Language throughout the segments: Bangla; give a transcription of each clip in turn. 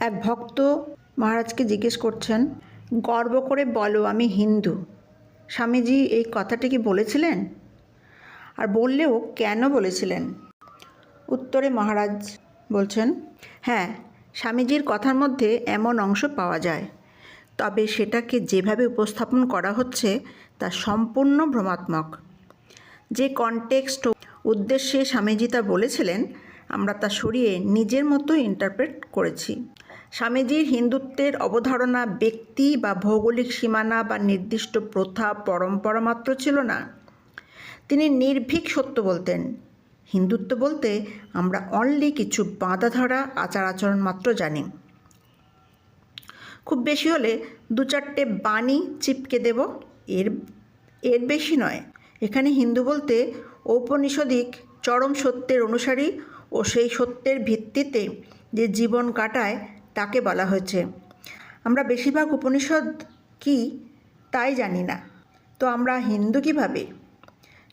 এক ভক্ত মহারাজকে জিজ্ঞেস করছেন, গর্ব করে বলো, আমি হিন্দু। স্বামীজি এই কথাটি কি বলেছিলেন? আর বললেও কেন বলেছিলেন? উত্তরে মহারাজ বলছেন হ্যাঁ স্বামীজির কথার মধ্যে এমন অংশ পাওয়া যায়। তবে সেটাকে যেভাবে উপস্থাপন করা হচ্ছে, তা সম্পূর্ণ ভ্রমাত্মক। যে কনটেক্সট উদ্দেশ্যে স্বামীজি তা বলেছিলেন আমরা তা সরিয়ে নিজের মতো ইন্টারপ্রেট করেছি। স্বামীজির হিন্দুত্বের অবধারণা ব্যক্তি বা ভৌগোলিক সীমানা বা নির্দিষ্ট প্রথা, পরম্পরা মাত্র ছিল না। তিনি নির্ভীক সত্য বলতেন। হিন্দুত্ব বলতে আমরা অনলি কিছু বাঁধা ধরা আচার আচরণ মাত্র জানি। খুব বেশি হলে দু চারটে বাণী চিপকে দেব, এর এর বেশি নয়। এখানে হিন্দু বলতে ঔপনিষদিক চরম সত্যের অনুসারী ও সেই সত্যের ভিত্তিতে যে জীবন কাটায় তাকে বলা হয়েছে। আমরা বেশিরভাগ উপনিষদ কি তাই জানি না। তো আমরা হিন্দু কীভাবে?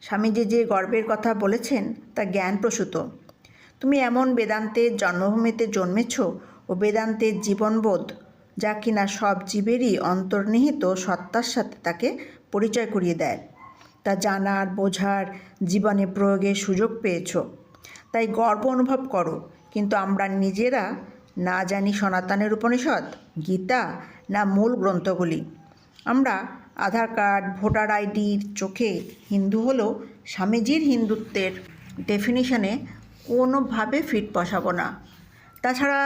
স্বামীজি যে গর্বের কথা বলেছেন, তা জ্ঞানপ্রসূত। তুমি এমন বেদান্তের জন্মভূমিতে জন্মেছ ও বেদান্তের জীবনবোধ যা কিনা সব জীবেরই অন্তর্নিহিত সত্তার সাথে তাকে পরিচয় করিয়ে দেয়। তা জানার, বোঝার, জীবনে প্রয়োগের সুযোগ পেয়েছ। তাই গর্ব অনুভব করো। কিন্তু আমরা নিজেরা না জানি সনাতনের উপনিষদ, গীতা না মূল গ্রন্থগুলি। আমরা আধার কার্ড, ভোটার আইডির চোখে হিন্দু হলেও স্বামীজির হিন্দুত্বের ডেফিনিশনে কোনোভাবে ফিট বসাবো না। তাছাড়া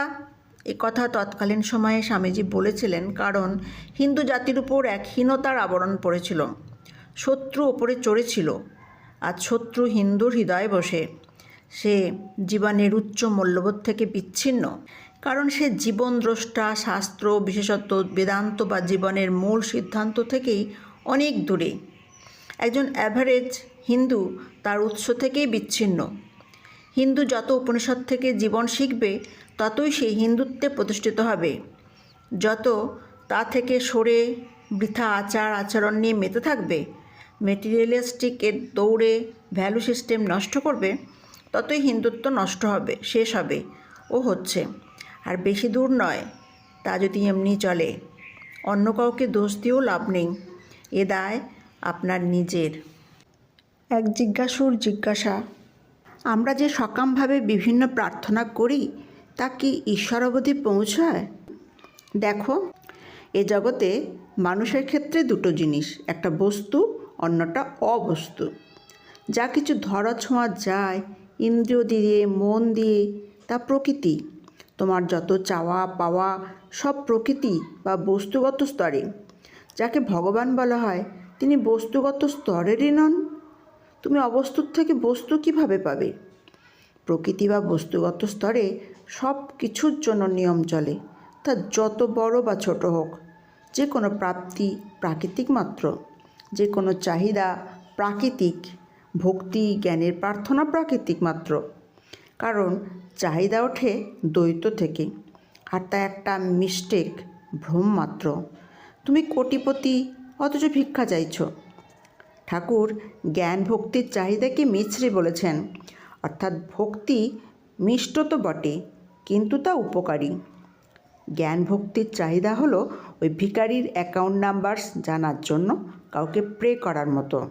এ কথা তৎকালীন সময়ে স্বামীজি বলেছিলেন, কারণ হিন্দু জাতির উপর এক হীনতার আবরণ পড়েছিল। শত্রু ওপরে চড়েছিল আজ শত্রু হিন্দুর হৃদয়ে বসে। সে জীবনের উচ্চ মূল্যবোধ থেকে বিচ্ছিন্ন। কারণ সে জীবন দ্রষ্টা শাস্ত্র বিশেষত বেদান্ত বা জীবনের মূল সিদ্ধান্ত থেকেই অনেক দূরে। একজন অ্যাভারেজ হিন্দু তার উৎস থেকেই বিচ্ছিন্ন। হিন্দু যত উপনিষদ থেকে জীবন শিখবে, ততই সে হিন্দুত্বে প্রতিষ্ঠিত হবে। যত তা থেকে সরে বৃথা আচার, আচরণ নিয়ে মেতে থাকবে মেটেরিয়ালিস্টিকের দৌড়ে ভ্যালু সিস্টেম নষ্ট করবে ততই হিন্দুত্ব নষ্ট হবে, শেষ হবে ও হচ্ছে। আর বেশি দূর নয়, তা যদি এমনি চলে। অন্য কাউকে দোষ দিয়েও লাভ নেই, এ দায় আপনার নিজের। এক জিজ্ঞাসুর জিজ্ঞাসা, আমরা যে সকামভাবে বিভিন্ন প্রার্থনা করি, তা কি ঈশ্বর অবধি পৌঁছায়? দেখো, এ জগতে মানুষের ক্ষেত্রে দুটো জিনিস, একটা বস্তু, অন্যটা অবস্তু। যা কিছু ধরা ছোঁয়া যায় ইন্দ্রিয় দিয়ে, মন দিয়ে তা প্রকৃতি। তোমার যত চাওয়া পাওয়া সব প্রকৃতি বা বস্তুগত স্তরে। যাকে ভগবান বলা হয়, তিনি বস্তুগত স্তরেরই নন। তুমি অবস্তুর থেকে বস্তু কীভাবে পাবে? প্রকৃতি বা বস্তুগত স্তরে সব কিছুর জন্য নিয়ম চলে। তা যত বড় বা ছোট হোক যে কোনো প্রাপ্তি প্রাকৃতিক মাত্র। যে কোনো চাহিদা প্রাকৃতিক। ভক্তি, জ্ঞানের প্রার্থনা প্রাকৃতিক মাত্র। কারণ চাহিদা ওঠে দ্বৈত থেকে, আর তা একটা মিস্টেক ভ্রম মাত্র। তুমি কোটিপতি, অথচ ভিক্ষা চাইছ। ঠাকুর জ্ঞান ভক্তির চাহিদাকে মিছরি বলেছেন। অর্থাৎ ভক্তি মিষ্ট তো বটে, কিন্তু তা উপকারী। জ্ঞান ভক্তির চাহিদা হলো ওই ভিকারির অ্যাকাউন্ট নাম্বার জানার জন্য কাউকে প্রে করার মতো।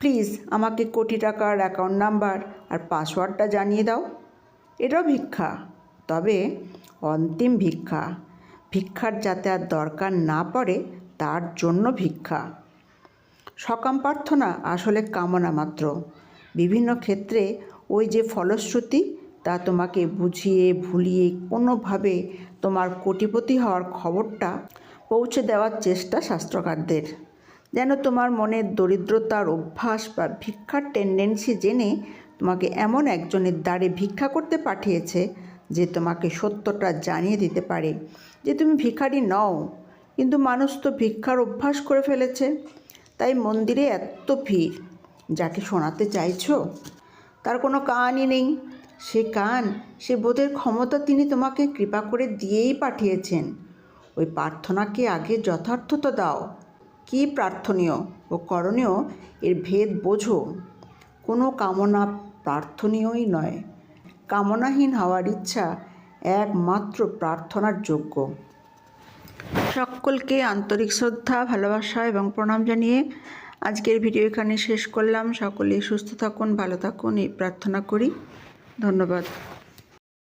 প্লিজ আমাকে কোটি টাকার অ্যাকাউন্ট নাম্বার আর পাসওয়ার্ডটা জানিয়ে দাও। এটাও ভিক্ষা, তবে অন্তিম ভিক্ষা। ভিক্ষার যাতে আর দরকার না পড়ে, তার জন্য ভিক্ষা। সকাম প্রার্থনা আসলে কামনা মাত্র। বিভিন্ন ক্ষেত্রে ওই যে ফলশ্রুতি, তা তোমাকে বুঝিয়ে, ভুলিয়ে কোনোভাবে তোমার কোটিপতি হওয়ার খবরটা পৌঁছে দেওয়ার চেষ্টা শাস্ত্রকারদের। যেন তোমার মনের দরিদ্রতার অভ্যাস বা ভিক্ষার টেন্ডেন্সি জেনে তোমাকে এমন একজনের দ্বারে ভিক্ষা করতে পাঠিয়েছে যে তোমাকে সত্যটা জানিয়ে দিতে পারে যে তুমি ভিখারি নও। কিন্তু মানুষ তো ভিক্ষার অভ্যাস করে ফেলেছে। তাই মন্দিরে এত ভিড়, যাকে শোনাতে চাইছো? তার কোনো কানই নেই। সে কান, সে বোধের ক্ষমতা তিনি তোমাকে কৃপা করে দিয়েই পাঠিয়েছেন। ওই প্রার্থনাকে আগে যথার্থতা দাও। কী প্রার্থনীয় ও করণীয় এর ভেদ বোঝো। কোনো কামনা প্রার্থনীয়ই নয়। কামনাহীন হওয়ার ইচ্ছা একমাত্র প্রার্থনার যোগ্য। সকলকে আন্তরিক শ্রদ্ধা, ভালোবাসা এবং প্রণাম জানিয়ে আজকের ভিডিও এখানে শেষ করলাম। সকলে সুস্থ থাকুন, ভালো থাকুন, এই প্রার্থনা করি। ধন্যবাদ।